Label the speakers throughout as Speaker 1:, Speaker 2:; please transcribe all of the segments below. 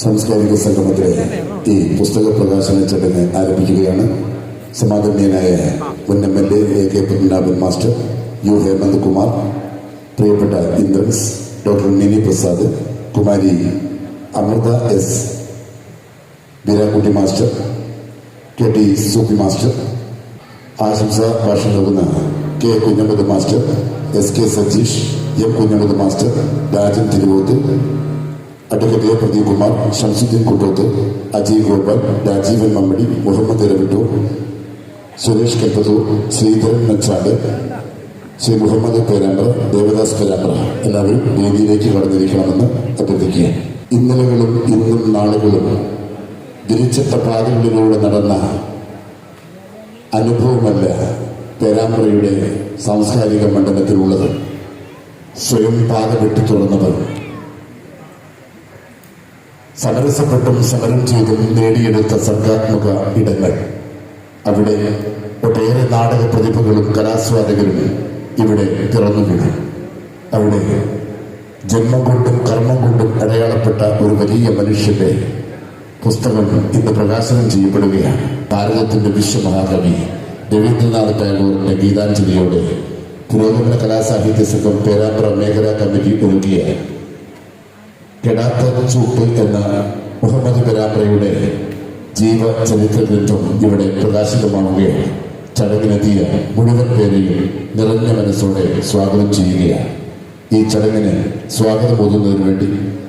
Speaker 1: സാംസ്കാരിക സംഗമത്തിലെ ഈ പുസ്തക പ്രകാശന ചടങ്ങ് ആരംഭിക്കുകയാണ്. സമാഗമ്യനായ മുൻ M L A K Padmanabhan master U Hemanth Kumar പ്രിയപ്പെട്ട Indrans doctor Mini Prasad Kumari Amritha S Beerakutty master K T Sooppy master ആശംസ ഭാഷണം നൽകുന്ന K Kunhambath master S K Satheesh M Kunhambath master Rajan Thiruvoth advocate A Pradeep Kumar Shamsuddin Kuttoth Ajay Gopal Rajeevan Mammadi Muhammad Eravattur Suresh Kalpathur Sreedharan Nachad Sree Muhammad Perambra Devadas Perambra എല്ലാവരും വേദിയിലേക്ക് കടന്നിരിക്കണമെന്ന് അഭ്യർത്ഥിക്കുകയാണ് ഇന്നലകളും ഇന്നും നാളുകളും തിരിച്ചെത്ത പാതകളിലൂടെ നടന്ന അനുഭവമല്ല പേരാമ്പ്രയുടെ സാംസ്കാരിക മണ്ഡലത്തിലുള്ളത്. സ്വയം പാത വെട്ടി തുറന്നവർ സമരസപ്പെട്ടും സമരം ചെയ്തും നേടിയെടുത്ത സർഗാത്മക ഇടങ്ങൾ. അവിടെ ഒട്ടേറെ നാടക പ്രതിഭകളും കലാസ്വാദകരും ഇവിടെ പിറന്നു വീണു. അവിടെ ജന്മം കൊണ്ടും കർമ്മം കൊണ്ടും അടയാളപ്പെട്ട ഒരു വലിയ മനുഷ്യന്റെ പുസ്തകം ഇന്ന് പ്രകാശനം ചെയ്യപ്പെടുകയാണ്. ഭാരതത്തിന്റെ വിശ്വമഹാകവി രവീന്ദ്രനാഥ് ടാഗോറിന്റെ ഗീതാഞ്ജലിയോടെ പുരോഗമന കലാസാഹിത്യ സംഘം പേരാമ്പ്ര മേഖലാ കമ്മിറ്റി ഒരുക്കിയ കെടാത്ത ചൂട്ട് എന്ന മുഹമ്മദ് ബരാബ്രയുടെ ജീവചരിത്ര ഗ്രന്ഥം ഇവിടെ പ്രകാശിതമാവുകയാണ്. ചടങ്ങിനെത്തിയ മുഴുവൻ പേരെയും നിറഞ്ഞ മനസ്സോടെ സ്വാഗതം ചെയ്യുകയാണ്. ഈ ചടങ്ങിന് സ്വാഗതം ഓതുന്നതിന് വേണ്ടി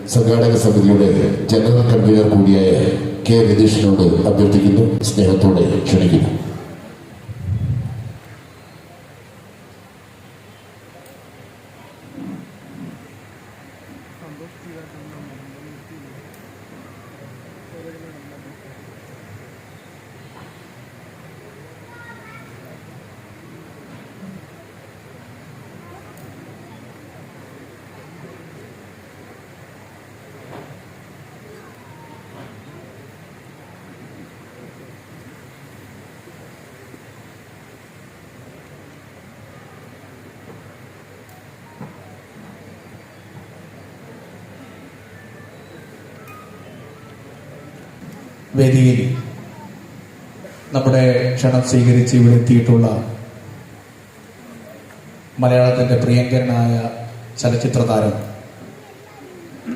Speaker 1: സംഘാടക സമിതിയുടെ ജനറൽ കൺവീനർ കൂടിയായ കെ രതീഷിനോട് അഭ്യർത്ഥിക്കുന്നു. സ്നേഹത്തോടെ ക്ഷണിക്കുന്നു
Speaker 2: വേദിയിൽ നമ്മുടെ ക്ഷണം സ്വീകരിച്ച് ഇവിടെ എത്തിയിട്ടുള്ള മലയാളത്തിന്റെ പ്രിയങ്കരനായ ചലച്ചിത്ര താരം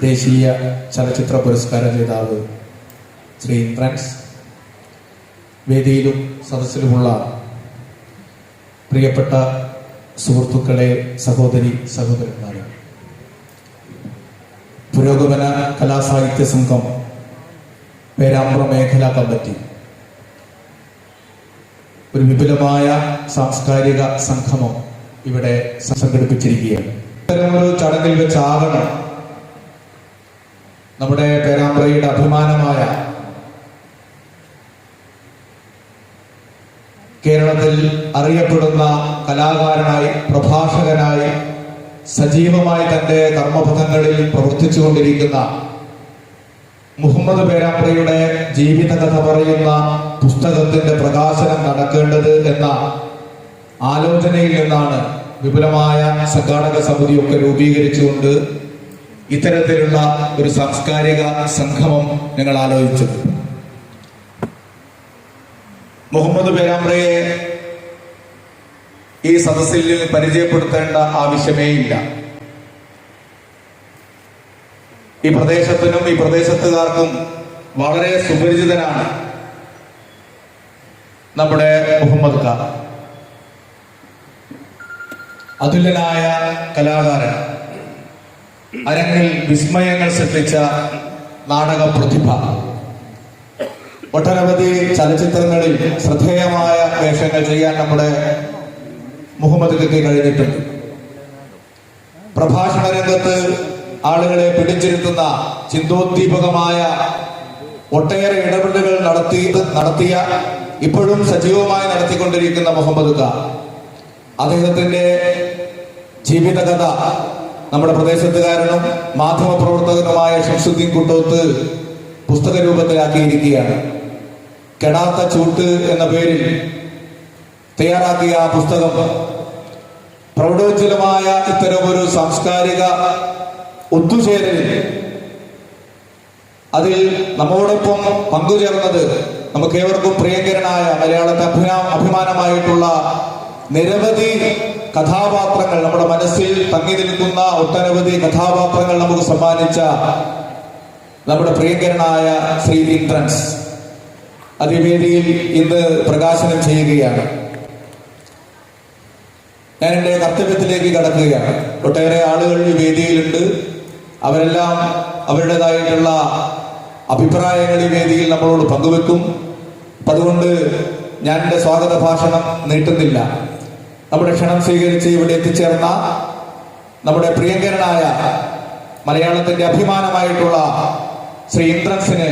Speaker 2: ദേശീയ ചലച്ചിത്ര പുരസ്കാര ജേതാവ് ശ്രീ ഇന്ദ്രൻസ് വേദിയിലും സദസ്സിലുമുള്ള പ്രിയപ്പെട്ട സുഹൃത്തുക്കളെ സഹോദരി സഹോദരന്മാരെ പുരോഗമന കലാസാഹിത്യ സംഘം പേരാമ്പ്ര മേഖലാ കമ്മിറ്റി ഒരു വിപുലമായ സാംസ്കാരിക സംഗമം ഇവിടെ സംഘടിപ്പിച്ചിരിക്കുകയാണ്. ഇത്തരമൊരു ചടങ്ങിൽ വെച്ചാകണം നമ്മുടെ പേരാമ്പ്രയുടെ അഭിമാനമായ കേരളത്തിൽ അറിയപ്പെടുന്ന കലാകാരനായി പ്രഭാഷകനായി സജീവമായി തന്റെ കർമ്മപഥങ്ങളിൽ പ്രവർത്തിച്ചുകൊണ്ടിരിക്കുന്ന മുഹമ്മദ് പേരാമ്പ്രയുടെ ജീവിതകഥ പറയുന്ന പുസ്തകത്തിന്റെ പ്രകാശനം നടക്കേണ്ടത് എന്ന ആലോചനയിൽ നിന്നാണ് വിപുലമായ സംഘാടക സമിതിയൊക്കെ രൂപീകരിച്ചുകൊണ്ട് ഇത്തരത്തിലുള്ള ഒരു സാംസ്കാരിക സംഗമം ഞങ്ങൾ ആലോചിച്ചത്. മുഹമ്മദ് പേരാമ്പ്രയെ ഈ സദസ്സിൽ പരിചയപ്പെടുത്തേണ്ട ആവശ്യമേ ഇല്ല ഈ പ്രദേശത്തിനും ഈ പ്രദേശത്തുകാർക്കും വളരെ സുപരിചിതനാണ് നമ്മുടെ മുഹമ്മദ് ഖാൻ. അതുല്യനായ കലാകാരൻ. അരങ്ങിൽ വിസ്മയങ്ങൾ സൃഷ്ടിച്ച നാടക പ്രതിഭ. ഒട്ടനവധി ചലച്ചിത്രങ്ങളിൽ ശ്രദ്ധേയമായ വേഷങ്ങൾ ചെയ്യാൻ നമ്മുടെ മുഹമ്മദ് ഖയ്ക്ക് കഴിഞ്ഞിട്ടുണ്ട്. പ്രഭാഷണ രംഗത്ത് ആളുകളെ പിടിച്ചിരുത്തുന്ന ചിന്തോദ്ദീപകമായ ഒട്ടേറെ ഇടപെടലുകൾ നടത്തി നടത്തിയ ഇപ്പോഴും സജീവമായി നടത്തിക്കൊണ്ടിരിക്കുന്ന മുഹമ്മദ് ഖാ. അദ്ദേഹത്തിന്റെ ജീവിതകഥ നമ്മുടെ പ്രദേശത്തുകാരനും മാധ്യമപ്രവർത്തകനുമായ ഷംസുദ്ദീൻ കുട്ടോത്ത് പുസ്തക രൂപത്തിലാക്കിയിരിക്കുകയാണ് കെടാത്ത ചൂട്ട് എന്ന പേരിൽ തയ്യാറാക്കിയ ആ പുസ്തകം പ്രൗഢോജ്വലമായ ഇത്തരമൊരു സാംസ്കാരിക ഒത്തുചേരലിൽ അതിൽ നമ്മോടൊപ്പം പങ്കുചേർന്നത് നമുക്ക് ഏവർക്കും പ്രിയങ്കരനായ മലയാളത്തെ അഭിമാ അഭിമാനമായിട്ടുള്ള നിരവധി കഥാപാത്രങ്ങൾ നമ്മുടെ മനസ്സിൽ തങ്ങി നിൽക്കുന്ന ഒട്ടനവധി കഥാപാത്രങ്ങൾ നമുക്ക് സമ്മാനിച്ച നമ്മുടെ പ്രിയങ്കരനായ ശ്രീ ഇന്ദ്രൻസ്. അതിവേദിയിൽ ഇന്ന് പ്രകാശനം ചെയ്യുകയാണ്. ഞാൻ എന്റെ കർത്തവ്യത്തിലേക്ക് കടക്കുകയാണ്. ഒട്ടേറെ ആളുകൾ ഈ വേദിയിലുണ്ട്. അവരെല്ലാം അവരുടേതായിട്ടുള്ള അഭിപ്രായങ്ങൾ ഈ വേദിയിൽ നമ്മളോട് പങ്കുവെക്കും. അതുകൊണ്ട് ഞാൻ എന്റെ സ്വാഗത ഭാഷണം നീട്ടുന്നില്ല. നമ്മുടെ ക്ഷണം സ്വീകരിച്ച് ഇവിടെ എത്തിച്ചേർന്ന നമ്മുടെ പ്രിയങ്കരനായ മലയാളത്തിന്റെ അഭിമാനമായിട്ടുള്ള ശ്രീ ഇന്ദ്രൻസിന്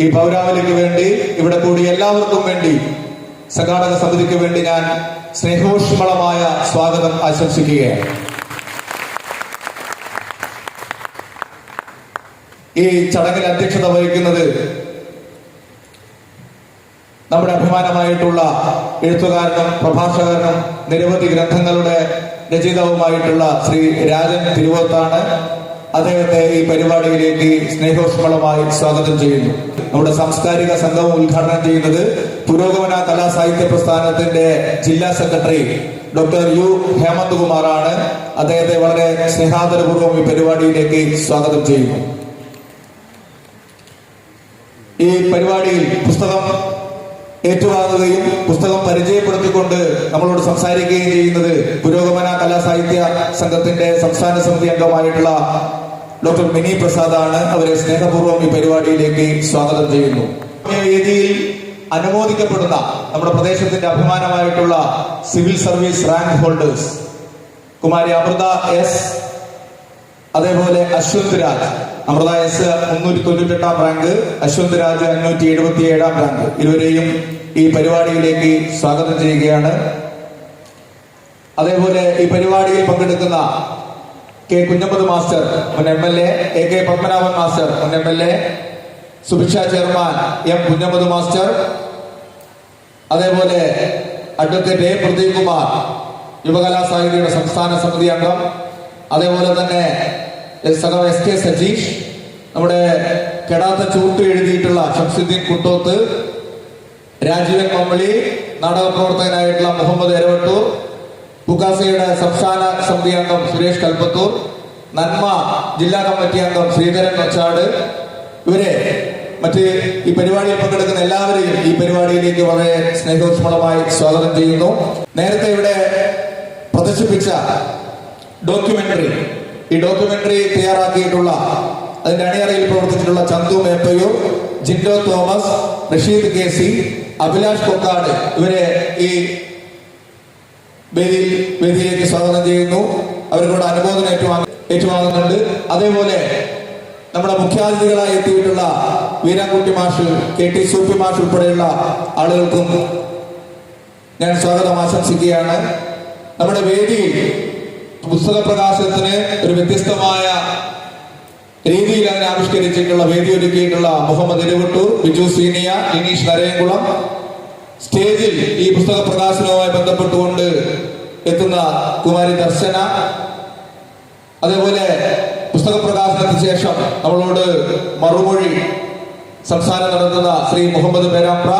Speaker 2: ഈ പൗരാവലിക്ക് വേണ്ടി ഇവിടെ കൂടി എല്ലാവർക്കും വേണ്ടി സംഘാടക സമിതിക്ക് വേണ്ടി ഞാൻ സ്നേഹോഷ്മളമായ സ്വാഗതം ആശംസിക്കുകയാണ്. ഈ ചടങ്ങിൽ അധ്യക്ഷത വഹിക്കുന്നത് നമ്മുടെ അഭിമാനമായിട്ടുള്ള എഴുത്തുകാരനും പ്രഭാഷകനും നിരവധി ഗ്രന്ഥങ്ങളുടെ രചയിതാവുമായിട്ടുള്ള ശ്രീ രാജൻ തിരുവത്താണ്. അദ്ദേഹത്തെ ഈ പരിപാടിയിലേക്ക് സ്നേഹോഷ്മളമായി സ്വാഗതം ചെയ്യുന്നു. നമ്മുടെ സാംസ്കാരിക സംഘം ഉദ്ഘാടനം ചെയ്യുന്നത് പുരോഗമന കലാ സാഹിത്യ പ്രസ്ഥാനത്തിന്റെ ജില്ലാ സെക്രട്ടറി ഡോക്ടർ യു ഹേമന്ത് കുമാറാണ് അദ്ദേഹത്തെ വളരെ സ്നേഹാദരപൂർവം ഈ പരിപാടിയിലേക്ക് സ്വാഗതം ചെയ്യുന്നു. ഈ പരിപാടിയിൽ പുസ്തകം ഏറ്റുവാങ്ങുകയും പുസ്തകം പരിചയപ്പെടുത്തിക്കൊണ്ട് നമ്മളോട് സംസാരിക്കുകയും ചെയ്യുന്നത് പുരോഗമന കലാസാഹിത്യ സംഘത്തിന്റെ സംസ്ഥാന സമിതി അംഗമായിട്ടുള്ള ഡോക്ടർ മിനി പ്രസാദ് ആണ് അവരെ സ്നേഹപൂർവം ഈ പരിപാടിയിലേക്ക് സ്വാഗതം ചെയ്യുന്നു. വേദിയിൽ അനുമോദിക്കപ്പെടുന്ന നമ്മുടെ പ്രദേശത്തിന്റെ അഭിമാനമായിട്ടുള്ള civil service rank holders Kumari Amrita S അതേപോലെ അശ്വന്ത് രാജ് അമൃത എസ് മുന്നൂറ്റി തൊണ്ണൂറ്റി എട്ടാം റാങ്ക് അശ്വന്ത് രാജ് അഞ്ഞൂറ്റി എഴുപത്തി ഏഴാം റാങ്ക് ഇരുവരെയും ഈ പരിപാടിയിലേക്ക് സ്വാഗതം ചെയ്യുകയാണ്. അതേപോലെ ഈ പരിപാടിയിൽ പങ്കെടുക്കുന്ന കെ കുഞ്ഞമ്പത് മാസ്റ്റർ മുൻ M L A A K Padmanabhan master മുൻ M L A Subhiksha chairman M Kunhambath master അതേപോലെ അഡ്വക്കേറ്റ് എ പ്രദീപ് കുമാർ യുവകലാ സാഹിത്യയുടെ സംസ്ഥാന സമിതി അംഗം അതേപോലെ തന്നെ സഖാവ് എസ് കെ സജീഷ് നമ്മുടെ കെടാത്ത ചൂട്ട് എഴുതിയിട്ടുള്ള ഷംസുദ്ദീൻ കുട്ടോത്ത് രാജീവൻ മമ്മളി നാടക പ്രവർത്തകനായിട്ടുള്ള മുഹമ്മദ് എരവട്ടൂർ ബുക്കാസയുടെ സംസ്ഥാന സമിതി അംഗം സുരേഷ് കൽപ്പത്തൂർ നന്മ ജില്ലാ കമ്മിറ്റി അംഗം ശ്രീധരൻ കൊച്ചാട് ഇവരെ മറ്റ് ഈ പരിപാടിയിൽ പങ്കെടുക്കുന്ന എല്ലാവരെയും ഈ പരിപാടിയിലേക്ക് വളരെ സ്നേഹോഷ്മളമായി സ്വാഗതം ചെയ്യുന്നു. നേരത്തെ ഇവിടെ പ്രദർശിപ്പിച്ച ഡോക്യുമെന്ററി ഈ ഡോക്യുമെന്ററി തയ്യാറാക്കിയിട്ടുള്ള അതിന്റെ അണിയറയിൽ പ്രവർത്തിച്ചിട്ടുള്ള Chandu Meppayur Jindo Thomas Rasheed K C Abhilash Kokkad ഇവരെ ഈ വേദിയിൽ വേദിയിലേക്ക് സ്വാഗതം ചെയ്യുന്നു. അവരോട് അനുമോദനം ഏറ്റുവാങ്ങ ഏറ്റുവാങ്ങുന്നുണ്ട്. അതേപോലെ നമ്മുടെ മുഖ്യാതിഥികളായി എത്തിയിട്ടുള്ള വീരാൻകുട്ടി മാഷ് കെ ടി സൂപ്പി മാഷ് ഉൾപ്പെടെയുള്ള ആളുകൾക്കും ഞാൻ സ്വാഗതം ആശംസിക്കുകയാണ്. നമ്മുടെ വേദിയിൽ പുസ്തക പ്രകാശനത്തിന് ഒരു വ്യത്യസ്തമായ രീതിയിൽ അതിനെ ആവിഷ്കരിച്ചിട്ടുള്ള വേദി ഒരുക്കിയിട്ടുള്ള മുഹമ്മദ് ഇരവട്ടൂർ ബിജു സീനിയ ഇനീഷ് നരയംകുളം സ്റ്റേജിൽ ഈ പുസ്തക പ്രകാശനവുമായി ബന്ധപ്പെട്ടുകൊണ്ട് എത്തുന്ന കുമാരി ദർശന. അതേപോലെ പുസ്തക പ്രകാശനത്തിന് ശേഷം നമ്മളോട് മറുമൊഴി സംസാരം നടത്തുന്ന ശ്രീ മുഹമ്മദ് പേരാമ്പ്ര.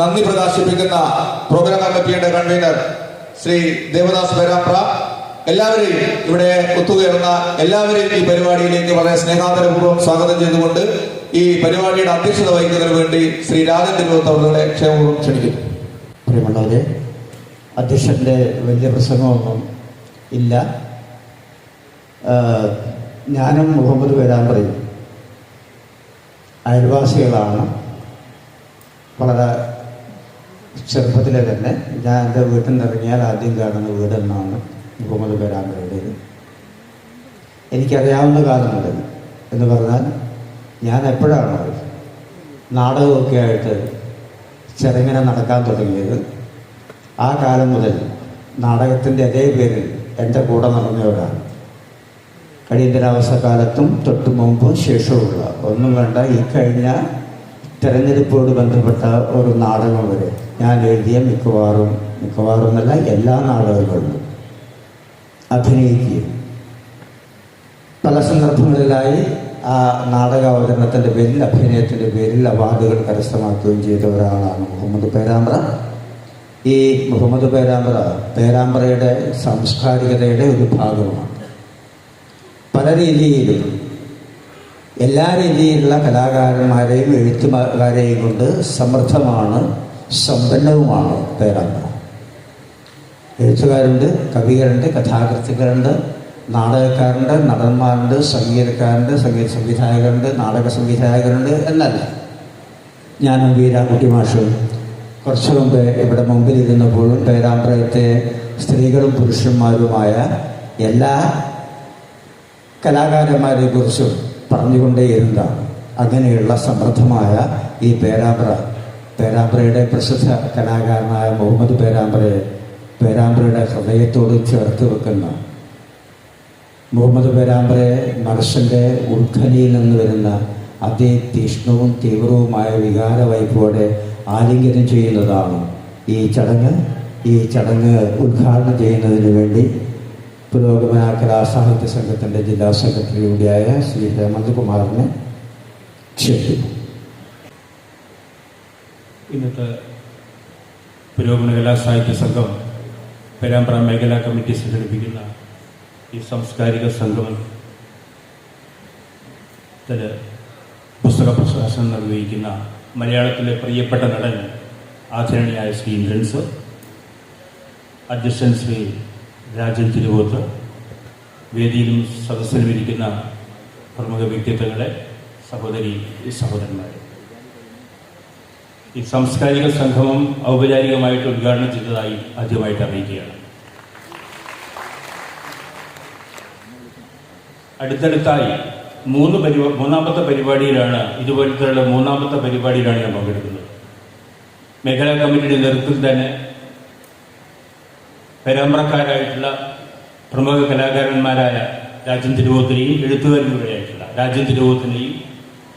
Speaker 2: നന്ദി പ്രകാശിപ്പിക്കുന്ന പ്രോഗ്രാം കമ്മിറ്റിയുടെ കൺവീനർ ശ്രീ ദേവദാസ് പേരാമ്പ്ര. എല്ലാവരെയും ഇവിടെ ഒത്തുകയറുന്ന എല്ലാവരെയും ഈ പരിപാടിയിലേക്ക് വളരെ സ്നേഹാദരപൂർവം സ്വാഗതം ചെയ്തുകൊണ്ട് ഈ പരിപാടിയുടെ അധ്യക്ഷത വഹിക്കുന്നതിന് വേണ്ടി ശ്രീ രാജൻ തിരുവത്ത് അവരുടെ ക്ഷേമവും ക്ഷണിക്കുന്നു.
Speaker 3: പ്രിയമുള്ളവരെ അധ്യക്ഷന്റെ വലിയ പ്രസംഗമൊന്നും ഇല്ല. ഞാനും മുഹമ്മദ് പേരാമ്പ്രയും അയൽവാസികളാണ്. വളരെ ചെറുപ്പത്തിലെ തന്നെ ഞാൻ എന്റെ വീട്ടിൽ നിന്ന് ഇറങ്ങിയാൽ ആദ്യം കാണുന്ന വീടെന്നാണ്. മുഹമ്മദ് പേരാമ്പ്രയുടേത് എനിക്കറിയാവുന്ന കാലമുണ്ട് എന്ന് പറഞ്ഞാൽ ഞാൻ എപ്പോഴാണ് നാടകമൊക്കെ ആയിട്ട് ചെറുങ്ങനെ നടക്കാൻ തുടങ്ങിയത് ആ കാലം മുതൽ നാടകത്തിന്റെ അതേ പേരിൽ എന്റെ കൂടെ നടന്നവരാണ്. അടിയന്തരാവസ്ഥ കാലത്തും തൊട്ടു മുമ്പും ശേഷവുമുള്ള ഒന്നും വേണ്ട ഈ കഴിഞ്ഞ തെരഞ്ഞെടുപ്പോട് ബന്ധപ്പെട്ട ഒരു നാടകം വരെ ഞാൻ എഴുതിയ മിക്കവാറും മിക്കവാറും എന്നല്ല എല്ലാ നാടകങ്ങളിലും. അഭിനയിക്കുകയും. പല സന്ദർഭങ്ങളിലായി ആ നാടക അവതരണത്തിന്റെ പേരിൽ അഭിനയത്തിന്റെ പേരിൽ അവാർഡുകൾ കരസ്ഥമാക്കുകയും ചെയ്ത ഒരാളാണ് മുഹമ്മദ് പേരാമ്പ്ര. ഈ മുഹമ്മദ് പേരാമ്പ്ര പേരാമ്പ്രയുടെ സാംസ്കാരികതയുടെ ഒരു ഭാഗമാണ്. പല രീതിയിലും എല്ലാ രീതിയിലുള്ള കലാകാരന്മാരെയും എഴുത്തുകാരെയും കൊണ്ട് സമൃദ്ധമാണ് സമ്പന്നവുമാണ് പേരാമ്പ്ര. എഴുത്തുകാരുണ്ട് കവികളുണ്ട് കഥാകൃത്തുക്കളുണ്ട് നാടകക്കാരുണ്ട് നടന്മാരുണ്ട് സംഗീതക്കാരുണ്ട് സംഗീത സംവിധായകരുണ്ട് നാടക സംവിധായകരുണ്ട് എന്നല്ല. ഞാനും വീരാകുട്ടി മാഷും കുറച്ചു മുമ്പ് ഇവിടെ മുമ്പിലിരുന്നപ്പോഴും പേരാമ്പ്രയത്തെ സ്ത്രീകളും പുരുഷന്മാരുമായ എല്ലാ കലാകാരന്മാരെ കുറിച്ചും പറഞ്ഞുകൊണ്ടേയിരുന്നതാണ് അങ്ങനെയുള്ള സമൃദ്ധമായ ഈ പേരാമ്പ്ര. പേരാമ്പ്രയുടെ പ്രസിദ്ധ കലാകാരനായ മുഹമ്മദ് പേരാമ്പ്രയെ പേരാമ്പ്രയുടെ ഹൃദയത്തോട് ചേർത്ത് വെക്കുന്ന മുഹമ്മദ് പേരാമ്പ്രയെ മനസ്സിന്റെ ഉൾഖനിയിൽ നിന്ന് വരുന്ന അതിതീഷ്ണവും തീവ്രവുമായ വികാര വൈപ്പോടെ ആലിംഗനം ചെയ്യുന്നതാണ് ഈ ചടങ്ങ്. ഈ ചടങ്ങ് ഉദ്ഘാടനം ചെയ്യുന്നതിന് വേണ്ടി പുരോഗമന കലാസാഹിത്യ സംഘത്തിന്റെ ജില്ലാ സെക്രട്ടറി കൂടിയായ ശ്രീ ഹേമന്ത് കുമാറിനെ ക്ഷണിക്കുന്നു.
Speaker 4: ഇന്നത്തെ പുരോഗമന കലാസാഹിത്യ സംഘം പേരാമ്പ്ര മേഖലാ കമ്മിറ്റി സംഘടിപ്പിക്കുന്ന ഈ സാംസ്കാരിക സംഗമം പുസ്തക പ്രകാശനം നിർവഹിക്കുന്ന മലയാളത്തിലെ പ്രിയപ്പെട്ട നടൻ ആദരണീയായ ശ്രീ ഇന്ദ്രൻസ് അധ്യക്ഷൻ ശ്രീ രാജൻ തിരുവോത്ത് വേദിയിലും സദസ്സിലും ഇരിക്കുന്ന പ്രമുഖ വ്യക്തിത്വങ്ങളെ സഹോദരി സഹോദരന്മാരെ. ഈ സാംസ്കാരിക സംഗമം ഔപചാരികമായിട്ട് ഉദ്ഘാടനം ചെയ്തതായി ആദ്യമായിട്ട് അറിയിക്കുകയാണ്. അടുത്തടുത്തായി മൂന്ന് പരിപാ മൂന്നാമത്തെ പരിപാടിയിലാണ് ഇതുപോലത്തെ മൂന്നാമത്തെ പരിപാടിയിലാണ് ഞാൻ പങ്കെടുക്കുന്നത്. മേഖലാ കമ്മിറ്റിയുടെ നേതൃത്വത്തിൽ തന്നെ പരാമ്പ്രക്കാരായിട്ടുള്ള പ്രമുഖ കലാകാരന്മാരായ രാജൻ തിരുവോത്തിനെയും എഴുത്തുകാരും കൂടെയായിട്ടുള്ള രാജൻ തിരുവോത്തിനെയും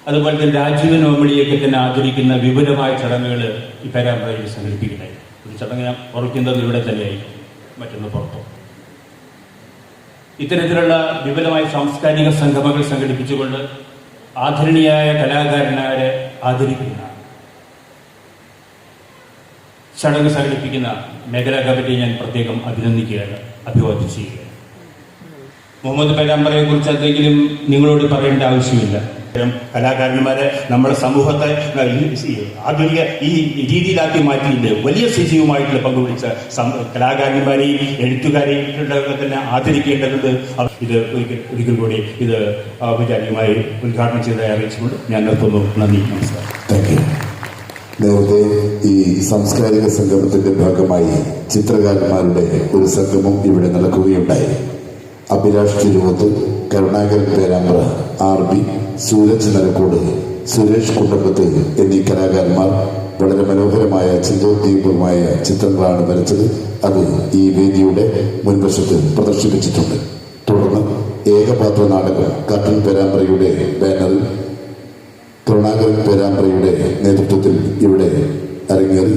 Speaker 4: അതുപോലെ തന്നെ രാജീവ് നോമിനിയൊക്കെ തന്നെ ആദരിക്കുന്ന വിപുലമായ ചടങ്ങുകൾ ഈ പേരാമ്പ്രയിൽ സംഘടിപ്പിക്കുന്നുണ്ടായി ഒരു ചടങ്ങ് ഞാൻ ഓർക്കുന്നത് ഇവിടെ തന്നെയായി മറ്റൊന്ന് പുറത്തു. ഇത്തരത്തിലുള്ള വിപുലമായ സാംസ്കാരിക സംഗമങ്ങൾ സംഘടിപ്പിച്ചുകൊണ്ട് ആദരണീയായ കലാകാരന്മാരെ ആദരിക്കുന്ന ചടങ്ങ് സംഘടിപ്പിക്കുന്ന മേഖലാ കമ്മിറ്റിയെ ഞാൻ പ്രത്യേകം അഭിനന്ദിക്കുകയാണ് അഭിവാദ്യം ചെയ്യുകയാണ്. മുഹമ്മദ് പേരാമ്പറയെ കുറിച്ച് എന്തെങ്കിലും നിങ്ങളോട് പറയേണ്ട ആവശ്യമില്ല. കലാകാരന്മാരെ നമ്മുടെ സമൂഹത്തെ ഈ ആധുനിക ഈ രീതിയിലാക്കി മാറ്റിയിട്ട് വലിയ സജീവമായിട്ടുള്ള പങ്കുവഹിച്ച കലാകാരന്മാരെയും എഴുത്തുകാരെയും തന്നെ ആദരിക്കേണ്ടതുണ്ട്. ഇത് ഒരിക്കൽ ഒരിക്കൽ കൂടി ഇത് ഔപചാരികമായി ഉദ്ഘാടനം ചെയ്തതായി അറിയിച്ചുകൊണ്ട് ഞാൻ നിർത്തുന്നു. നന്ദി നമസ്കാരം.
Speaker 1: നേരത്തെ ഈ സാംസ്കാരിക സംഗമത്തിന്റെ ഭാഗമായി ചിത്രകാരന്മാരുടെ ഒരു സംഗമം ഇവിടെ നടക്കുകയുണ്ടായി. അഭിലാഷ് തിരുവത്ത് കരുണാകരൻ പേരാമ്പ്ര ആർ ബി സൂരജ് നരക്കോട് സുരേഷ് കുട്ടപ്പത്ത് എന്നീ കലാകാരന്മാർ വളരെ മനോഹരമായ ചിന്തോദ്വീപമായ ചിത്രങ്ങളാണ് വരച്ചത്. അത് ഈ വേദിയുടെ മുൻവശത്ത് പ്രദർശിപ്പിച്ചിട്ടുണ്ട്. തുടർന്ന് ഏകപാത്ര നാടകം കട്ടൻ പേരാമ്പ്രയുടെ ബാനറിൽ കരുണാകരൻ പേരാമ്പ്രയുടെ നേതൃത്വത്തിൽ ഇവിടെ അരങ്ങേറി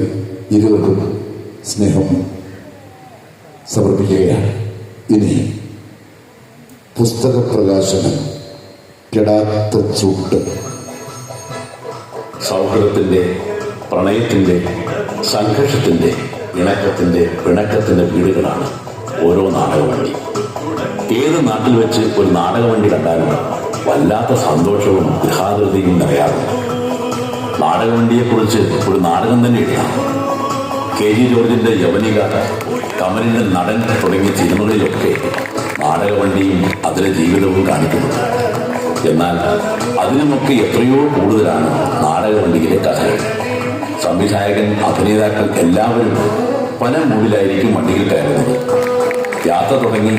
Speaker 1: ഇരുവർക്കും സ്നേഹം സമർപ്പിക്കുകയാണ്. ഇനി പുസ്തക പ്രകാശനം കെടാത്ത ചൂട്ട്
Speaker 5: സൗഹൃദത്തിന്റെ പ്രണയത്തിന്റെ സംഘർഷത്തിന്റെ ഇണക്കത്തിന്റെ പിണക്കത്തിന്റെ വീടുകളാണ് ഓരോ നാടകവണ്ടി. ഏത് നാട്ടിൽ വെച്ച് ഒരു നാടകവണ്ടി കണ്ടാലും വല്ലാത്ത സന്തോഷവും ഗൃഹാതൃതിയും നിറയാറുണ്ട്. നാടകവണ്ടിയെക്കുറിച്ച് ഒരു നാടകം തന്നെ എഴുതാം കെ ജി ജോർജിന്റെ യവനിക കമലിന്റെ നടൻ തുടങ്ങിയ സിനിമകളിലൊക്കെ നാടകവണ്ടിയും അതിലെ ജീവിതവും കാണിക്കുന്നത് എന്നാൽ അതിനുമൊക്കെ എത്രയോ കൂടുതലാണ് നാടകവണ്ടിയിലെ കഥകൾ. സംവിധായകൻ അഭിനേതാക്കൾ എല്ലാവരും പല മുമ്പിലായിരിക്കും വണ്ടിയിൽ കയറുന്നത്. യാത്ര തുടങ്ങി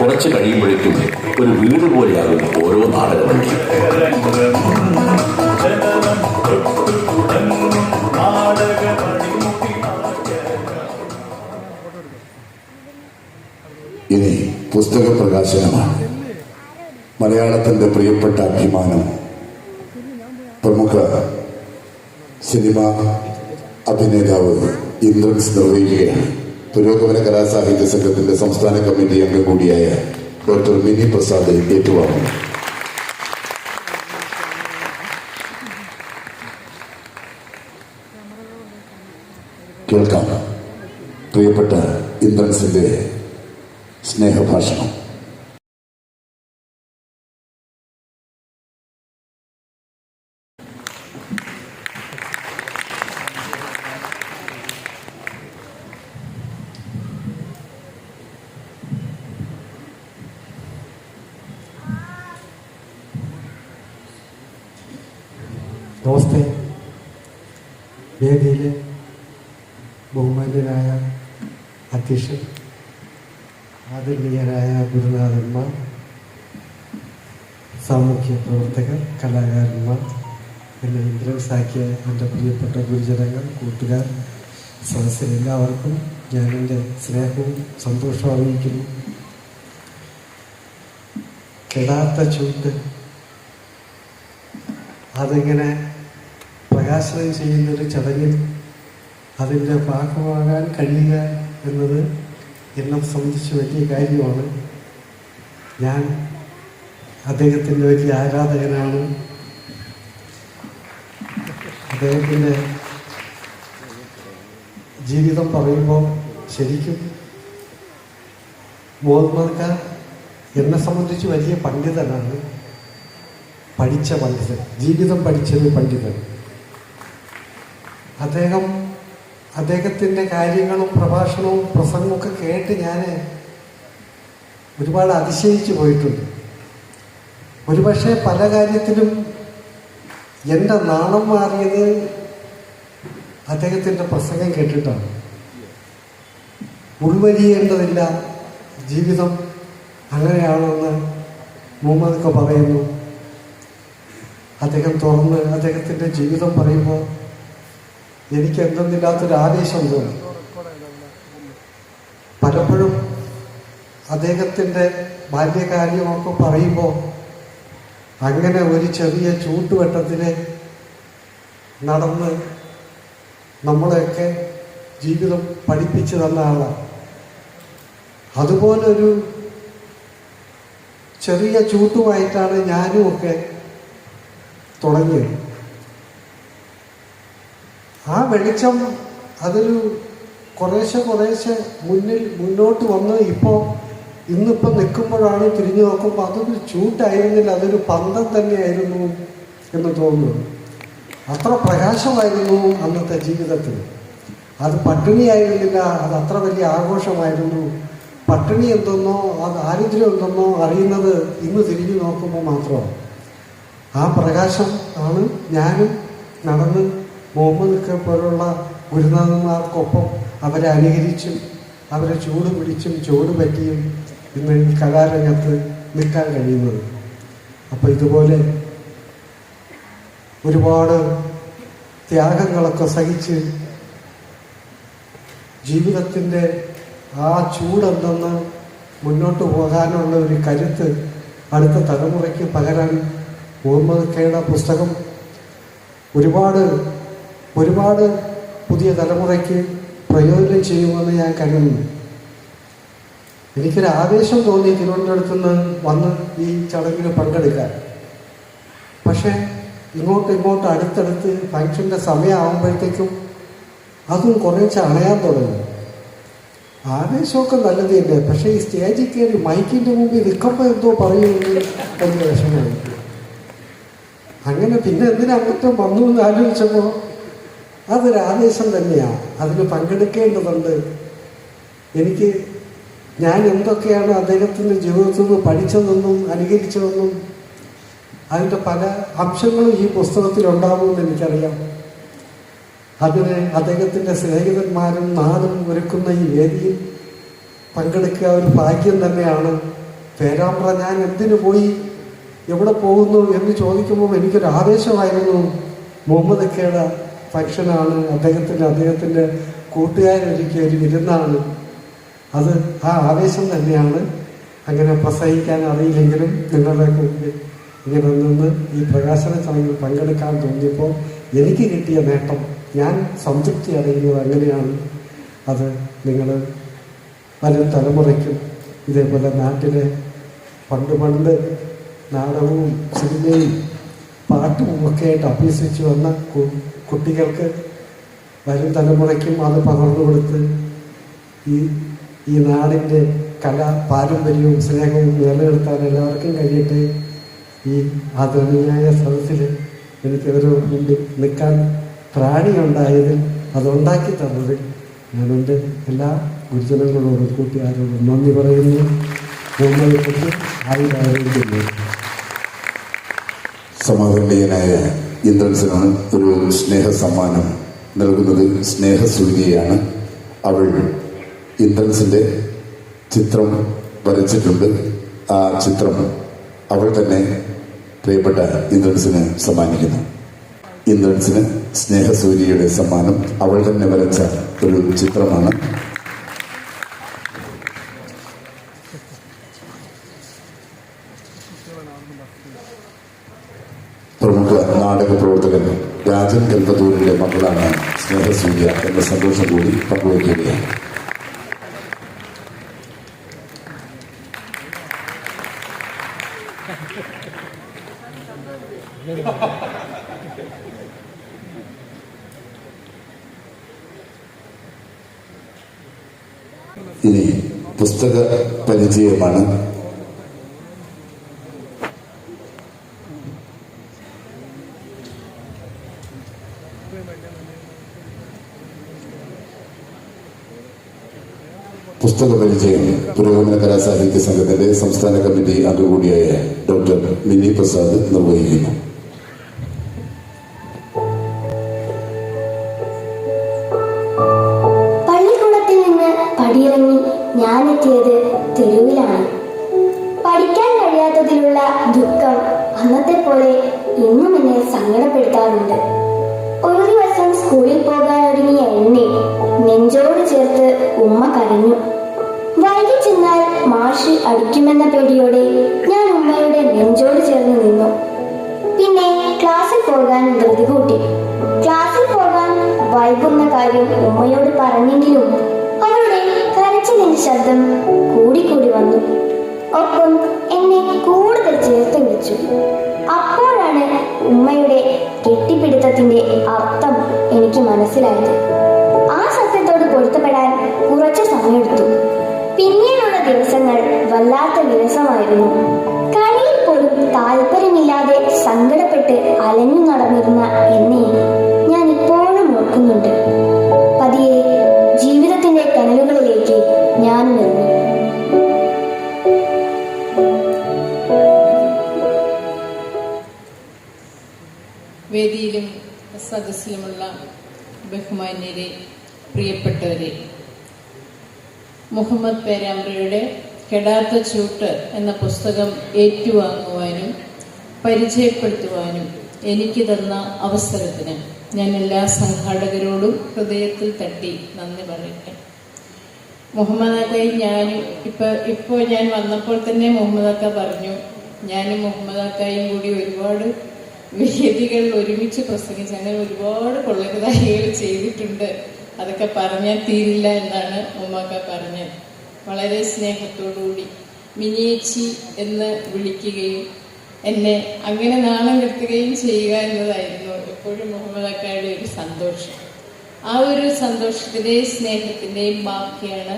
Speaker 5: കുറച്ച് കഴിയുമ്പോഴേക്കും ഒരു വീട് പോലെയാകും ഓരോ നാടകവണ്ടി.
Speaker 1: ഇനി പുസ്തക പ്രകാശനമാണ്. മലയാളത്തിന്റെ പ്രിയപ്പെട്ട അഭിമാനം. പ്രമുഖ സിനിമ അഭിനേതാവ് ഇന്ദ്രൻസ് നിർവഹിക്കുകയാണ് പുരോഗമന കലാസാഹിത്യ സംഘത്തിന്റെ സംസ്ഥാന കമ്മിറ്റി അംഗം കൂടിയായ ഡോക്ടർ മിനി പ്രസാദ് ഏറ്റുവാങ്ങുന്നു. കേൾക്കാം. പ്രിയപ്പെട്ട ഇന്ദ്രൻസിന്റെ സ്നേഹഭാഷണം
Speaker 6: നമസ്തേ വേദിയിലെ ബഹുമാന്യനായ അധ്യക്ഷൻ സാമൂഹ്യ പ്രവർത്തകർ കലാകാരന്മാർ എന്നെ ഇന്ദ്രൻസാക്കിയ എന്റെ പ്രിയപ്പെട്ട ഗുരുജനങ്ങൾ കൂട്ടുകാർ സദസ്സിൽ എല്ലാവർക്കും ഞാൻ എന്റെ സ്നേഹവും സന്തോഷവും അറിയിക്കുന്നു. കെടാത്ത ചൂട്ട്. അതിങ്ങനെ പ്രകാശനം ചെയ്യുന്നൊരു ചടങ്ങിൽ അതിന്റെ ഭാഗമാകാൻ കഴിയുക എന്നത് എന്നെ സംബന്ധിച്ച് വലിയ കാര്യമാണ്. ഞാൻ അദ്ദേഹത്തിന്റെ വലിയ ആരാധകനാണ്. അദ്ദേഹത്തിന്റെ ജീവിതം പറയുമ്പോൾ ശരിക്കും ഖാൻ എന്നെ സംബന്ധിച്ച് വലിയ പണ്ഡിതനാണ്. പഠിച്ച പണ്ഡിതൻ. ജീവിതം പഠിച്ചൊരു പണ്ഡിതൻ. അദ്ദേഹം അദ്ദേഹത്തിന്റെ കാര്യങ്ങളും പ്രഭാഷണവും പ്രസംഗവും ഒക്കെ കേട്ട് ഞാൻ ഒരുപാട് അതിശയിച്ചു പോയിട്ടുണ്ട്. ഒരുപക്ഷെ പല കാര്യത്തിലും എന്റെ നാണം മാറിയത് അദ്ദേഹത്തിന്റെ പ്രസംഗം കേട്ടിട്ടാണ്. ഉൾവലിയേണ്ടതില്ല ജീവിതം അങ്ങനെയാണെന്ന് മുഹമ്മദൊക്കെ പറയുന്നു. അദ്ദേഹം തുറന്ന് അദ്ദേഹത്തിന്റെ ജീവിതം പറയുമ്പോൾ എനിക്ക് എന്തെന്നില്ലാത്തൊരു ആവേശം തോന്നി. പലപ്പോഴും അദ്ദേഹത്തിന്റെ ബാല്യകാര്യമൊക്കെ പറയുമ്പോൾ അങ്ങനെ ഒരു ചെറിയ ചൂട്ടുവട്ടത്തിൽ നടന്ന് നമ്മളെയൊക്കെ ജീവിതം പഠിപ്പിച്ചു തന്ന ആളാണ്. അതുപോലൊരു ചെറിയ ചൂട്ടുമായിട്ടാണ് ഞാനും ഒക്കെ തുടങ്ങിയത്. ആ വെളിച്ചം അതൊരു കുറേശ്ശെ കുറേശ്ശെ മുന്നിൽ മുന്നോട്ട് വന്ന് ഇപ്പോൾ ഇന്നിപ്പോൾ നിൽക്കുമ്പോഴാണ് തിരിഞ്ഞു നോക്കുമ്പോൾ അതൊരു ചൂട്ടായിരുന്നില്ല അതൊരു പന്തം തന്നെയായിരുന്നു എന്ന് തോന്നുന്നു. അത്ര പ്രകാശമായിരുന്നു അന്നത്തെ ജീവിതത്തിൽ. അത് പട്ടിണിയായിരുന്നില്ല അത് അത്ര വലിയ ആഘോഷമായിരുന്നു. പട്ടിണി എന്തെന്നോ അത് ദാരിദ്ര്യം എന്തെന്നോ അറിയുന്നത് ഇന്ന് തിരിഞ്ഞു നോക്കുമ്പോൾ മാത്രമാണ് ആ പ്രകാശം ആണ് ഞാനും നടന്ന് മുഹമ്മദൊക്കെ പോലുള്ള ഗുരുനാഥന്മാർക്കൊപ്പം അവരെ അനുകരിച്ചും അവരെ ചൂട് പിടിച്ചും ചൂട് പറ്റിയും ഇന്ന് ഈ കലാരംഗത്ത് നിൽക്കാൻ കഴിയുന്നത്. അപ്പോൾ ഇതുപോലെ ഒരുപാട് ത്യാഗങ്ങളൊക്കെ സഹിച്ച് ജീവിതത്തിന്റെ ആ ചൂടെന്തെന്ന് മുന്നോട്ട് പോകാനുള്ള ഒരു കരുത്ത് അടുത്ത തലമുറയ്ക്ക് പകരാൻ മുഹമ്മദ് പുസ്തകം ഒരുപാട് ഒരുപാട് പുതിയ തലമുറയ്ക്ക് പ്രയോജനം ചെയ്യുമെന്ന് ഞാൻ കരുതുന്നു. എനിക്കൊരു ആവേശം തോന്നി തിരുവനന്തപുരത്ത് നിന്ന് വന്ന് ഈ ചടങ്ങിൽ പങ്കെടുക്കാൻ. പക്ഷേ ഇങ്ങോട്ട് ഇങ്ങോട്ട് അടുത്തടുത്ത് ഫങ്ഷന്റെ സമയമാകുമ്പോഴത്തേക്കും അതും കുറേ അണയാൻ തുടങ്ങി. ആവേശമൊക്കെ നല്ലത് തന്നെ പക്ഷേ ഈ സ്റ്റേജിൽ കയറി മൈക്കിന്റെ മുമ്പിൽ നിൽക്കുമ്പോൾ എന്തോ പറയുമെന്ന് വലിയ വിഷമമായി. അങ്ങനെ പിന്നെ എന്തിനാ അങ്ങോട്ട് വന്നു എന്ന് ആലോചിച്ചപ്പോൾ അതൊരു ആവേശം തന്നെയാണ് അതിന് പങ്കെടുക്കേണ്ടതുണ്ട്. എനിക്ക് ഞാൻ എന്തൊക്കെയാണ് അദ്ദേഹത്തിന്റെ ജീവിതത്തിൽ നിന്ന് പഠിച്ചതെന്നും അനുകരിച്ചതെന്നും അതിന്റെ പല അംശങ്ങളും ഈ പുസ്തകത്തിലുണ്ടാവുമെന്ന് എനിക്കറിയാം. അതിന് അദ്ദേഹത്തിന്റെ സ്നേഹിതന്മാരും നാടും ഒരുക്കുന്ന ഈ വേദിയിൽ പങ്കെടുക്കുക ഒരു ഭാഗ്യം തന്നെയാണ്. പേരാമ്പ്ര ഞാൻ എന്തിനു പോയി എവിടെ പോകുന്നു എന്ന് ചോദിക്കുമ്പോൾ എനിക്കൊരു ആവേശമായിരുന്നു. മുഹമ്മദ് കേട ഫംഗ്ഷനാണ് അദ്ദേഹത്തിന്റെ അദ്ദേഹത്തിന്റെ കൂട്ടുകാരൊരുക്കിയ ഒരു വിരുന്നാണ്. അത് ആ ആവേശം തന്നെയാണ് അങ്ങനെ പ്രസംഗിക്കാൻ അറിയില്ലെങ്കിലും നിങ്ങളുടെ മുമ്പിൽ ഇങ്ങനെ നിന്ന് ഈ പ്രകാശന ചടങ്ങിൽ പങ്കെടുക്കാൻ തോന്നിയപ്പോൾ എനിക്ക് കിട്ടിയ നേട്ടം ഞാൻ സംതൃപ്തി അറിയുന്നത് അങ്ങനെയാണ്. അത് നിങ്ങൾ വരും തലമുറയ്ക്കും ഇതേപോലെ നാട്ടിലെ പണ്ട് പണ്ട് നാടകവും സിനിമയും പാട്ടും ഒക്കെ ആയിട്ട് അഭ്യസിച്ച് വന്ന കുട്ടികൾക്ക് വരും തലമുറയ്ക്കും അത് പകർന്നു കൊടുത്ത് ഈ ഈ നാടിന്റെ കല പാരമ്പര്യവും സ്നേഹവും നിലനിർത്താൻ എല്ലാവർക്കും കഴിയട്ടെ. ഈ ആദരണീയായ സദസ്സിൽ എനിക്ക് ഒരു മുമ്പിൽ നിൽക്കാൻ പ്രാണിയുണ്ടായതിൽ അതുണ്ടാക്കി തന്നതിൽ ഞാൻ എന്റെ എല്ലാ ഗുരുജനങ്ങളോടും കൂട്ടുകാരോടും നന്ദി പറയുന്നു. മുമ്പെടുത്ത് ആയിരം
Speaker 1: സമാധാനീയനായ ഇന്ദ്രൻസിനാണ് ഒരു സ്നേഹ സമ്മാനം നൽകുന്നത് സ്നേഹസൂര്യയാണ് അവൾ ഇന്ദ്രൻസിന്റെ ചിത്രം വരച്ചിട്ടുണ്ട്. ആ ചിത്രം അവൾ തന്നെ പ്രിയപ്പെട്ട ഇന്ദ്രൻസിന് സമ്മാനിക്കുന്നു. ഇന്ദ്രൻസിന് സ്നേഹസൂര്യയുടെ സമ്മാനം അവൾ തന്നെ വരച്ച ഒരു ചിത്രമാണ്. പ്രമുഖ നാടക പ്രവർത്തകൻ രാജൻ കൽപ്പത്തൂരിന്റെ മകളാണ് സ്നേഹസൂര്യ എന്ന സന്തോഷം കൂടി പങ്കുവയ്ക്കുകയാണ്. ഇനി പുസ്തക പരിചയമാണ്. പുസ്തക പരിചയം പുരോഗമന കലാസാഹിത്യ സംഘത്തിന്റെ സംസ്ഥാന കമ്മിറ്റി അംഗം കൂടിയായ ഡോക്ടർ മിനി പ്രസാദ് നിർവഹിക്കുന്നു.
Speaker 7: പോകാൻ ധൃതി കൂട്ടി. ക്ലാസ്സിൽ പോകാൻ വൈകുന്ന കാര്യം ഉമ്മയോട് പറഞ്ഞെങ്കിലും അവളുടെ കരച്ചിലിന്റെ ശബ്ദം കൂടിക്കൂടി വന്നു. ഒപ്പം എന്നെ കൂടുതൽ ചേർത്ത് വിളിച്ചു അപ്പോഴാണ് ഉമ്മയുടെ കെട്ടിപ്പിടുത്തത്തിന്റെ അർത്ഥം എനിക്ക് മനസ്സിലായത്. ആ സത്യത്തോട് പൊരുത്തപ്പെടാൻ കുറച്ച് സമയമെടുത്തു. പിന്നീടുള്ള ദിവസങ്ങൾ വല്ലാത്ത വിരസമായിരുന്നു. കളിയിൽ പോലും താല്പര്യമില്ലാതെ സങ്കടപ്പെട്ട് അലഞ്ഞു നടന്നിരുന്ന എന്നെ ഞാൻ ഇപ്പോഴും ഓർക്കുന്നുണ്ട്. പതിയെ ജീവിതത്തിന്റെ കനലുകളിലേക്ക് ഞാൻ നിന്നു
Speaker 8: വേദിയിലും സദസ്സിലുമുള്ള ബഹുമാന്യരെ പ്രിയപ്പെട്ടവരെ മുഹമ്മദ് പേരാമ്പ്രയുടെ കെടാത്ത ചൂട്ട് എന്ന പുസ്തകം ഏറ്റുവാങ്ങുവാനും പരിചയപ്പെടുത്തുവാനും എനിക്ക് തന്ന അവസരത്തിന് ഞാൻ എല്ലാ സംഘാടകരോടും ഹൃദയത്തിൽ തട്ടി നന്ദി പറയട്ടെ. മുഹമ്മദ് അക്ക ഞാനും ഇപ്പൊ ഇപ്പോൾ ഞാൻ വന്നപ്പോൾ തന്നെ മുഹമ്മദ് അക്ക പറഞ്ഞു ഞാനും മുഹമ്മദ് അക്കയും കൂടി ഒരുപാട് വേദികളിൽ ഒരുമിച്ച് പ്രസംഗിച്ച് അങ്ങനെ ഒരുപാട് കൊള്ളരുതായികൾ ചെയ്തിട്ടുണ്ട്. അതൊക്കെ പറഞ്ഞാൽ തീരില്ല എന്നാണ് ഉമ്മക്ക പറഞ്ഞത്. വളരെ സ്നേഹത്തോടുകൂടി മിനിയേച്ചി എന്ന് വിളിക്കുകയും എന്നെ അങ്ങനെ നാണം കെടുത്തുകയും ചെയ്യുക എന്നതായിരുന്നു എപ്പോഴും മുഹമ്മദ് അക്കയുടെ ഒരു സന്തോഷം. ആ ഒരു സന്തോഷത്തിന്റെയും സ്നേഹത്തിന്റെയും ബാക്കിയാണ്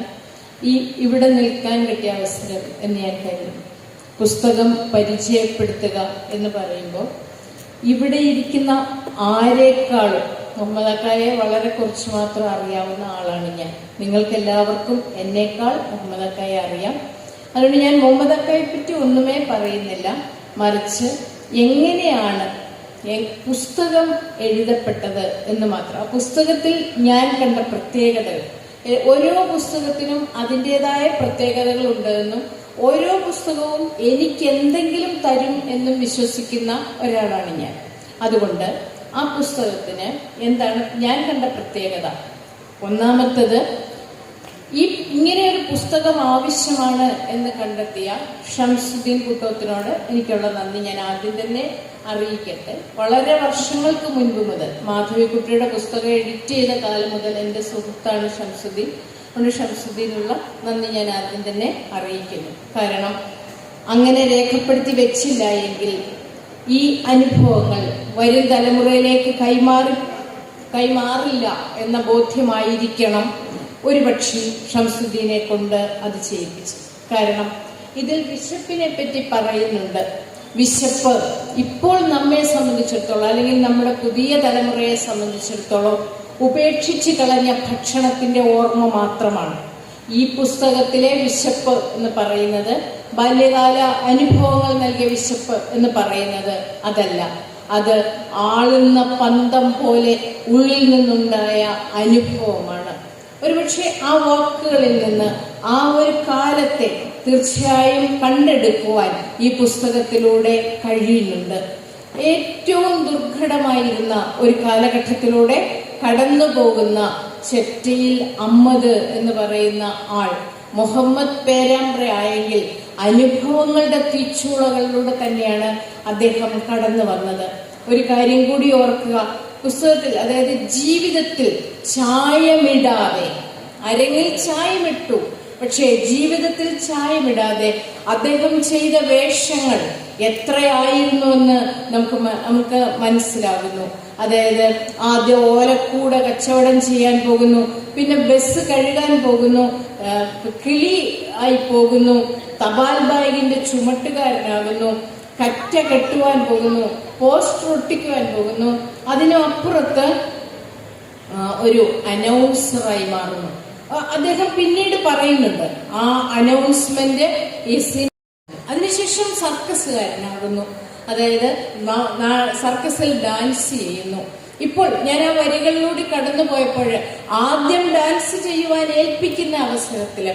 Speaker 8: ഈ ഇവിടെ നിൽക്കാൻ കിട്ടിയ അവസരം എന്ന് ഞാൻ കരുതുന്നു. പുസ്തകം പരിചയപ്പെടുത്തുക എന്ന് പറയുമ്പോൾ ഇവിടെ ഇരിക്കുന്ന ആരേക്കാളും മുഹമ്മദ് അക്കായെ വളരെ കുറച്ച് മാത്രം അറിയാവുന്ന ആളാണ് ഞാൻ. നിങ്ങൾക്ക് എല്ലാവർക്കും എന്നേക്കാൾ മുഹമ്മദക്കായെ അറിയാം. അതുകൊണ്ട് ഞാൻ മുഹമ്മദ് അക്കായെ പറ്റി ഒന്നുമേ പറയുന്നില്ല. മറിച്ച് എങ്ങനെയാണ് പുസ്തകം എഴുതപ്പെട്ടത് എന്ന് മാത്രം. ആ പുസ്തകത്തിൽ ഞാൻ കണ്ട പ്രത്യേകതകൾ. ഓരോ പുസ്തകത്തിനും അതിന്റെതായ പ്രത്യേകതകൾ ഉണ്ടെന്നും ഓരോ പുസ്തകവും എനിക്ക് എന്തെങ്കിലും തരും എന്നും വിശ്വസിക്കുന്ന ഒരാളാണ് ഞാൻ. അതുകൊണ്ട് ആ പുസ്തകത്തിന് എന്താണ് ഞാൻ കണ്ട പ്രത്യേകത? ഒന്നാമത്തത് ഈ ഇങ്ങനെ ഒരു പുസ്തകം ആവശ്യമാണ് എന്ന് കണ്ടെത്തിയ ഷംസുദ്ദീൻ കുട്ടോത്തിനോട് എനിക്കുള്ള നന്ദി. ഞാൻ ആദ്യം തന്നെ അറിയിക്കട്ടെ. വളരെ വർഷങ്ങൾക്ക് മുൻപ് മുതൽ മാധവിക്കുട്ടിയുടെ പുസ്തകം എഡിറ്റ് ചെയ്ത കാലം മുതൽ എന്റെ സുഹൃത്താണ് ഷംസുദ്ദീൻ. അതുകൊണ്ട് ഷംസുദ്ദീനുള്ള നന്ദി ഞാൻ ആദ്യം തന്നെ അറിയിക്കുന്നു. കാരണം അങ്ങനെ രേഖപ്പെടുത്തി വെച്ചില്ല എങ്കിൽ ഈ അനുഭവങ്ങൾ വരും തലമുറയിലേക്ക് കൈമാറി കൈമാറില്ല എന്ന ബോധ്യമായിരിക്കണം ഒരുപക്ഷെ ഷംസുദ്ദീനെ കൊണ്ട് അത് ചെയ്യിപ്പിച്ചു കാരണം ഇതിൽ വിശപ്പിനെ പറ്റി പറയുന്നുണ്ട്. വിശപ്പ് ഇപ്പോൾ നമ്മെ സംബന്ധിച്ചിടത്തോളം അല്ലെങ്കിൽ നമ്മുടെ പുതിയ തലമുറയെ സംബന്ധിച്ചിടത്തോളം ഉപേക്ഷിച്ച് കളഞ്ഞ ഭക്ഷണത്തിന്റെ ഓർമ്മ മാത്രമാണ്. ഈ പുസ്തകത്തിലെ വിശപ്പ് എന്ന് പറയുന്നത് ബാല്യകാല അനുഭവങ്ങൾ നൽകിയ വിശപ്പ് എന്ന് പറയുന്നത് അതല്ല. അത് ആളുന്ന പന്തം പോലെ ഉള്ളിൽ നിന്നുണ്ടായ അനുഭവമാണ്. ഒരുപക്ഷെ ആ വാക്കുകളിൽ നിന്ന് ആ ഒരു കാലത്തെ തീർച്ചയായും കണ്ടെടുക്കുവാൻ ഈ പുസ്തകത്തിലൂടെ കഴിയുന്നുണ്ട്. ഏറ്റവും ദുർഘടമായിരുന്ന ഒരു കാലഘട്ടത്തിലൂടെ കടന്നു പോകുന്ന ചെറ്റയിൽ അമ്മത് എന്ന് പറയുന്ന ആൾ മുഹമ്മദ് പേരാമ്പ്ര ആയെങ്കിൽ അനുഭവങ്ങളുടെ തീച്ചൂളകളിലൂടെ തന്നെയാണ് അദ്ദേഹം കടന്നു വന്നത്. ഒരു കാര്യം കൂടി ഓർക്കുക. പുസ്തകത്തിൽ അതായത് ജീവിതത്തിൽ ചായമിടാതെ അരങ്ങിൽ ചായമിട്ടു പക്ഷേ ജീവിതത്തിൽ ചായമിടാതെ അദ്ദേഹം ചെയ്ത വേഷങ്ങൾ എത്രയായിരുന്നു എന്ന് നമുക്ക് നമുക്ക് മനസ്സിലാകുന്നു അതായത് ആദ്യം ഓലക്കൂട കച്ചവടം ചെയ്യാൻ പോകുന്നു പിന്നെ ബസ് കഴുകാൻ പോകുന്നു കിളി ആയി പോകുന്നു തപാൽ ബാഗിന്റെ ചുമട്ടുകാരനാകുന്നു കറ്റ കെട്ടുവാൻ പോകുന്നു പോസ്റ്റർ ഒട്ടിക്കുവാൻ പോകുന്നു അതിനപ്പുറത്ത് ഒരു അനൗൺസറായി മാറുന്നു. അദ്ദേഹം പിന്നീട് പറയുന്നുണ്ട് ആ അനൗൺസ്മെന്റ് ഈ അതിനുശേഷം സർക്കസുകാരനാകുന്നു അതായത് സർക്കസിൽ ഡാൻസ് ചെയ്യുന്നു. ഇപ്പോൾ ഞാൻ ആ വരികളിലൂടെ കടന്നു പോയപ്പോൾ ആദ്യം ഡാൻസ് ചെയ്യുവാൻ ഏൽപ്പിക്കുന്ന അവസരത്തിൽ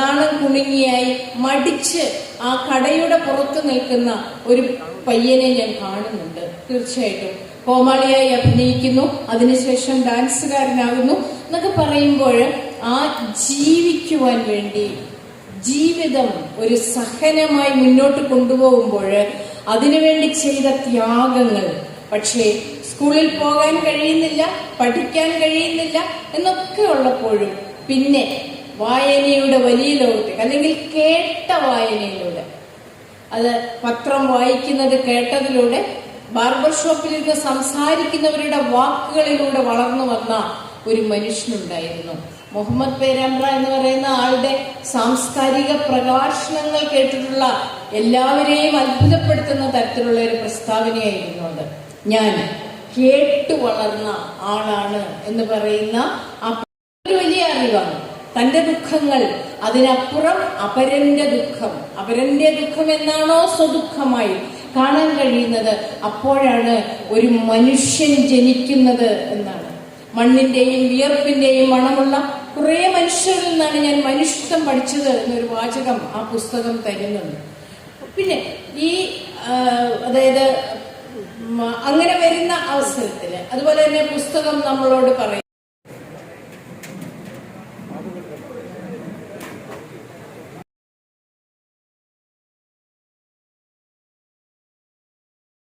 Speaker 8: നാണം കുണുങ്ങിയായി മടിച്ച് ആ കടയുടെ പുറത്ത് നിൽക്കുന്ന ഒരു പയ്യനെ ഞാൻ കാണുന്നുണ്ട്. തീർച്ചയായിട്ടും കോമാളിയായി അഭിനയിക്കുന്നു. അതിനുശേഷം ഡാൻസുകാരനാകുന്നു എന്നൊക്കെ പറയുമ്പോൾ ആ ജീവിക്കുവാൻ വേണ്ടി ജീവിതം ഒരു സഹനമായി മുന്നോട്ട് കൊണ്ടുപോകുമ്പോൾ അതിനുവേണ്ടി ചെയ്ത ത്യാഗങ്ങൾ. പക്ഷേ സ്കൂളിൽ പോകാൻ കഴിയുന്നില്ല പഠിക്കാൻ കഴിയുന്നില്ല എന്നൊക്കെ ഉള്ളപ്പോഴും പിന്നെ വായനയുടെ വലിയ ലോകത്തേക്ക് അല്ലെങ്കിൽ കേട്ട വായനയിലൂടെ അത് പത്രം വായിക്കുന്നത് കേട്ടതിലൂടെ ബാർബർ ഷോപ്പിൽ നിന്ന് സംസാരിക്കുന്നവരുടെ വാക്കുകളിലൂടെ വളർന്നു വന്ന ഒരു മനുഷ്യനുണ്ടായിരുന്നു. മുഹമ്മദ് പേരാമ്പ്ര എന്ന് പറയുന്ന ആളുടെ സാംസ്കാരിക പ്രകാശനങ്ങൾ കേട്ടിട്ടുള്ള എല്ലാവരെയും അത്ഭുതപ്പെടുത്തുന്ന തരത്തിലുള്ള ഒരു പ്രസ്താവനയായിരുന്നു അത് ഞാൻ കേട്ടു വളർന്ന ആളാണ് എന്ന് പറയുന്ന ഒരു വലിയ അറിവാണ്. തന്റെ ദുഃഖങ്ങൾ അതിനപ്പുറം അപരന്റെ ദുഃഖം. അപരന്റെ ദുഃഖം എന്നാണോ സ്വദുഃഖമായി കാണാൻ കഴിയുന്നത്? അപ്പോഴാണ് ഒരു മനുഷ്യൻ ജനിക്കുന്നത് എന്നാണ്. മണ്ണിന്റെയും വിയർപ്പിന്റെയും മണമുള്ള കുറെ മനുഷ്യരിൽ നിന്നാണ് ഞാൻ മനുഷ്യത്വം പഠിച്ചത് എന്നൊരു വാചകം ആ പുസ്തകം തരുന്നുണ്ട് പിന്നെ ഈ അതായത് അങ്ങനെ വരുന്ന അവസരത്തിൽ അതുപോലെ തന്നെ പുസ്തകം നമ്മളോട് പറയും.